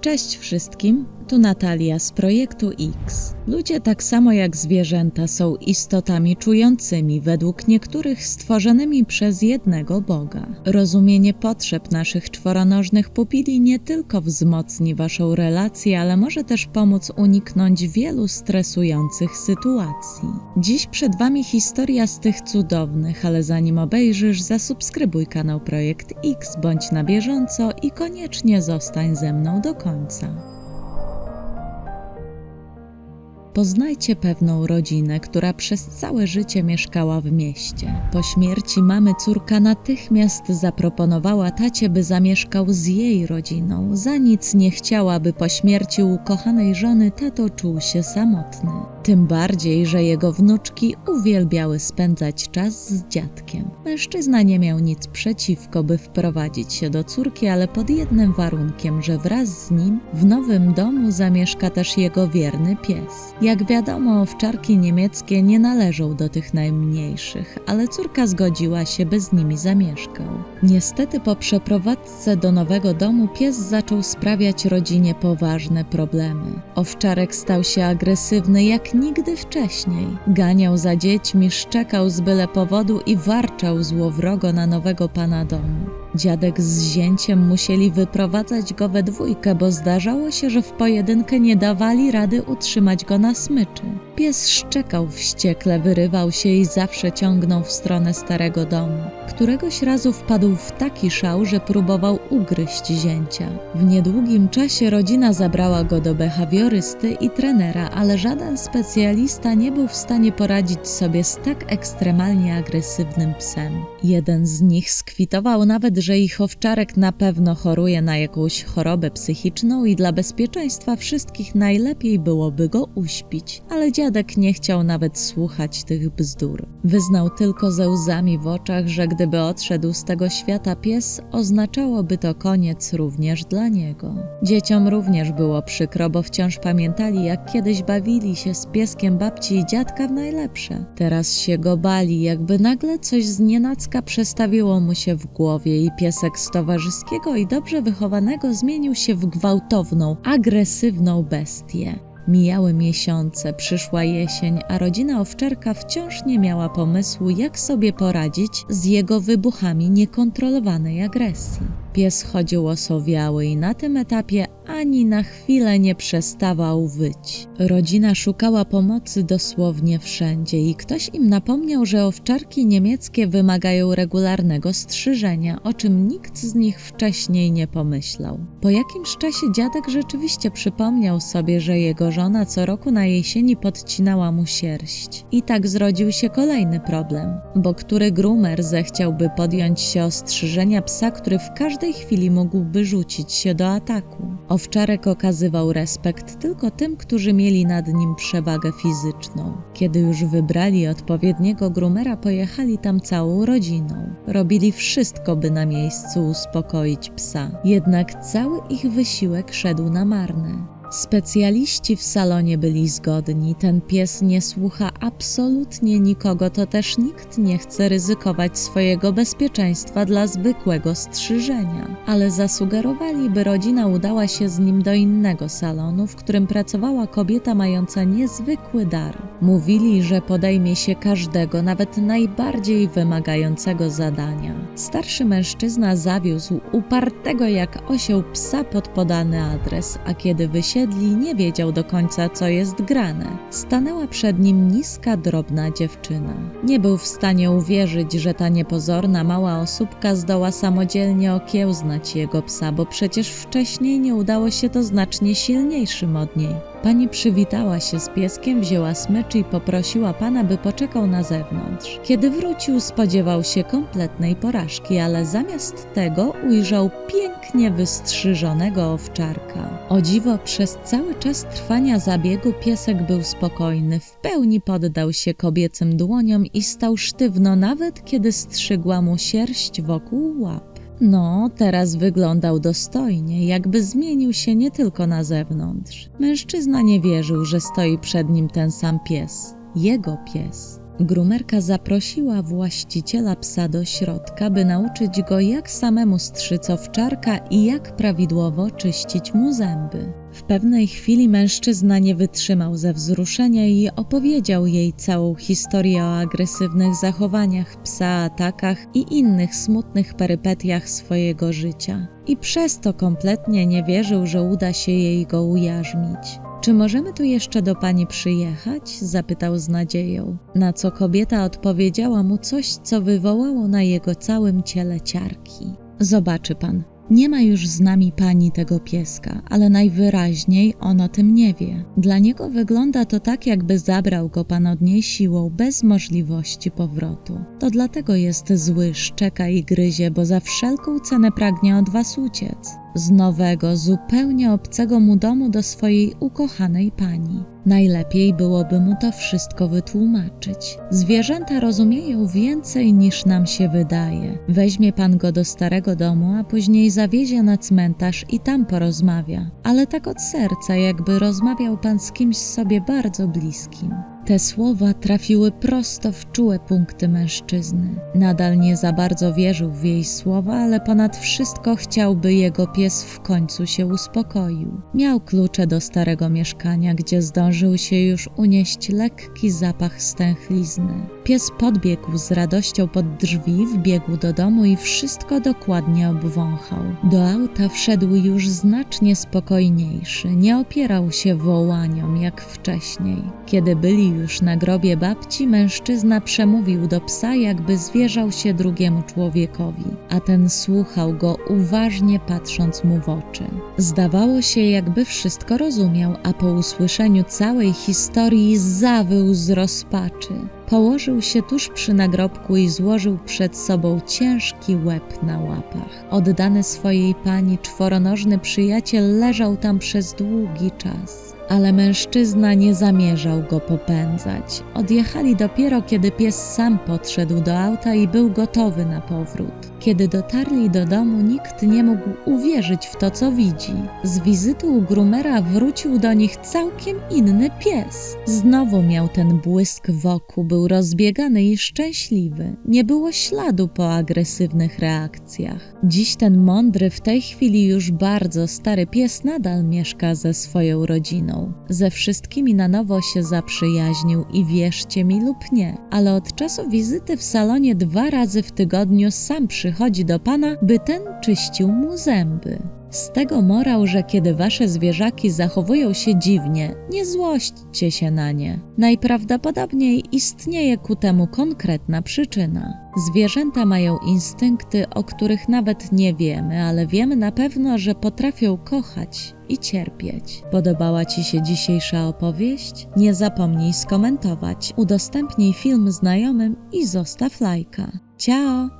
Cześć wszystkim, tu Natalia z projektu X. Ludzie, tak samo jak zwierzęta, są istotami czującymi, według niektórych stworzonymi przez jednego Boga. Rozumienie potrzeb naszych czworonożnych pupili nie tylko wzmocni Waszą relację, ale może też pomóc uniknąć wielu stresujących sytuacji. Dziś przed Wami historia z tych cudownych, ale zanim obejrzysz, zasubskrybuj kanał Projekt X, bądź na bieżąco i koniecznie zostań ze mną do końca. Poznajcie pewną rodzinę, która przez całe życie mieszkała w mieście. Po śmierci mamy córka natychmiast zaproponowała tacie, by zamieszkał z jej rodziną. Za nic nie chciała, by po śmierci ukochanej żony tato czuł się samotny. Tym bardziej, że jego wnuczki uwielbiały spędzać czas z dziadkiem. Mężczyzna nie miał nic przeciwko, by wprowadzić się do córki, ale pod jednym warunkiem, że wraz z nim w nowym domu zamieszka też jego wierny pies. Jak wiadomo, owczarki niemieckie nie należą do tych najmniejszych, ale córka zgodziła się, by z nimi zamieszkał. Niestety po przeprowadzce do nowego domu pies zaczął sprawiać rodzinie poważne problemy. Owczarek stał się agresywny jak nigdy wcześniej. Ganiał za dziećmi, szczekał z byle powodu i warczał złowrogo na nowego pana domu. Dziadek z zięciem musieli wyprowadzać go we dwójkę, bo zdarzało się, że w pojedynkę nie dawali rady utrzymać go na smyczy. Pies szczekał wściekle, wyrywał się i zawsze ciągnął w stronę starego domu. Któregoś razu wpadł w taki szał, że próbował ugryźć zięcia. W niedługim czasie rodzina zabrała go do behawiorysty i trenera, ale żaden specjalista nie był w stanie poradzić sobie z tak ekstremalnie agresywnym psem. Jeden z nich skwitował nawet, że ich owczarek na pewno choruje na jakąś chorobę psychiczną i dla bezpieczeństwa wszystkich najlepiej byłoby go uśpić, ale dziadek nie chciał nawet słuchać tych bzdur. Wyznał tylko ze łzami w oczach, że gdyby odszedł z tego świata pies, oznaczałoby to koniec również dla niego. Dzieciom również było przykro, bo wciąż pamiętali, jak kiedyś bawili się z pieskiem babci i dziadka w najlepsze. Teraz się go bali, jakby nagle coś z nienacka przestawiło mu się w głowie i piesek z towarzyskiego i dobrze wychowanego zmienił się w gwałtowną, agresywną bestię. Mijały miesiące, przyszła jesień, a rodzina owczarka wciąż nie miała pomysłu, jak sobie poradzić z jego wybuchami niekontrolowanej agresji. Pies chodził osowiały i na tym etapie ani na chwilę nie przestawał wyć. Rodzina szukała pomocy dosłownie wszędzie i ktoś im napomniał, że owczarki niemieckie wymagają regularnego strzyżenia, o czym nikt z nich wcześniej nie pomyślał. Po jakimś czasie dziadek rzeczywiście przypomniał sobie, że jego żona co roku na jesieni podcinała mu sierść. I tak zrodził się kolejny problem, bo który groomer zechciałby podjąć się ostrzyżenia psa, który w każdej chwili mógłby rzucić się do ataku. Owczarek okazywał respekt tylko tym, którzy mieli nad nim przewagę fizyczną. Kiedy już wybrali odpowiedniego groomera, pojechali tam całą rodziną. Robili wszystko, by na miejscu uspokoić psa. Jednak cały ich wysiłek szedł na marne. Specjaliści w salonie byli zgodni. Ten pies nie słucha absolutnie nikogo, to też nikt nie chce ryzykować swojego bezpieczeństwa dla zwykłego strzyżenia. Ale zasugerowali, by rodzina udała się z nim do innego salonu, w którym pracowała kobieta mająca niezwykły dar. Mówili, że podejmie się każdego, nawet najbardziej wymagającego zadania. Starszy mężczyzna zawiózł upartego jak osioł psa pod podany adres, a kiedy wysiedli, nie wiedział do końca, co jest grane. Stanęła przed nim niska, drobna dziewczyna. Nie był w stanie uwierzyć, że ta niepozorna, mała osóbka zdoła samodzielnie okiełznać jego psa, bo przecież wcześniej nie udało się to znacznie silniejszym od niej. Pani przywitała się z pieskiem, wzięła smycz i poprosiła pana, by poczekał na zewnątrz. Kiedy wrócił, spodziewał się kompletnej porażki, ale zamiast tego ujrzał pięknie wystrzyżonego owczarka. O dziwo, przez cały czas trwania zabiegu piesek był spokojny, w pełni poddał się kobiecym dłoniom i stał sztywno, nawet kiedy strzygła mu sierść wokół łap. No, teraz wyglądał dostojnie, jakby zmienił się nie tylko na zewnątrz. Mężczyzna nie wierzył, że stoi przed nim ten sam pies. Jego pies. Grumerka zaprosiła właściciela psa do środka, by nauczyć go, jak samemu strzyc owczarka i jak prawidłowo czyścić mu zęby. W pewnej chwili mężczyzna nie wytrzymał ze wzruszenia i opowiedział jej całą historię o agresywnych zachowaniach psa, atakach i innych smutnych perypetiach swojego życia. I przez to kompletnie nie wierzył, że uda się jej go ujarzmić. Czy możemy tu jeszcze do pani przyjechać? zapytał z nadzieją. Na co kobieta odpowiedziała mu coś, co wywołało na jego całym ciele ciarki. Zobaczy pan, nie ma już z nami pani tego pieska, ale najwyraźniej on o tym nie wie. Dla niego wygląda to tak, jakby zabrał go pan od niej siłą, bez możliwości powrotu. To dlatego jest zły, szczeka i gryzie, bo za wszelką cenę pragnie od was uciec. Z nowego, zupełnie obcego mu domu do swojej ukochanej pani. Najlepiej byłoby mu to wszystko wytłumaczyć. Zwierzęta rozumieją więcej niż nam się wydaje. Weźmie pan go do starego domu, a później zawiezie na cmentarz i tam porozmawia. Ale tak od serca, jakby rozmawiał pan z kimś sobie bardzo bliskim. Te słowa trafiły prosto w czułe punkty mężczyzny. Nadal nie za bardzo wierzył w jej słowa, ale ponad wszystko chciałby jego pies w końcu się uspokoił. Miał klucze do starego mieszkania, gdzie zdążył się już unieść lekki zapach stęchlizny. Pies podbiegł z radością pod drzwi, wbiegł do domu i wszystko dokładnie obwąchał. Do auta wszedł już znacznie spokojniejszy, nie opierał się wołaniom jak wcześniej. Kiedy byli już na grobie babci, mężczyzna przemówił do psa, jakby zwierzał się drugiemu człowiekowi, a ten słuchał go uważnie patrząc mu w oczy. Zdawało się, jakby wszystko rozumiał, a po usłyszeniu całej historii zawył z rozpaczy. Położył się tuż przy nagrobku i złożył przed sobą ciężki łeb na łapach. Oddany swojej pani czworonożny przyjaciel leżał tam przez długi czas ale mężczyzna nie zamierzał go popędzać. Odjechali dopiero, kiedy pies sam podszedł do auta i był gotowy na powrót. Kiedy dotarli do domu, nikt nie mógł uwierzyć w to, co widzi. Z wizyty u Grumera wrócił do nich całkiem inny pies. Znowu miał ten błysk wokół, był rozbiegany i szczęśliwy. Nie było śladu po agresywnych reakcjach. Dziś ten mądry, w tej chwili już bardzo stary pies nadal mieszka ze swoją rodziną. Ze wszystkimi na nowo się zaprzyjaźnił i wierzcie mi lub nie, ale od czasu wizyty w salonie dwa razy w tygodniu sam przychodzi do pana, by ten czyścił mu zęby. Z tego morał, że kiedy wasze zwierzaki zachowują się dziwnie, nie złośćcie się na nie. Najprawdopodobniej istnieje ku temu konkretna przyczyna. Zwierzęta mają instynkty, o których nawet nie wiemy, ale wiemy na pewno, że potrafią kochać i cierpieć. Podobała Ci się dzisiejsza opowieść? Nie zapomnij skomentować, udostępnij film znajomym i zostaw lajka. Ciao!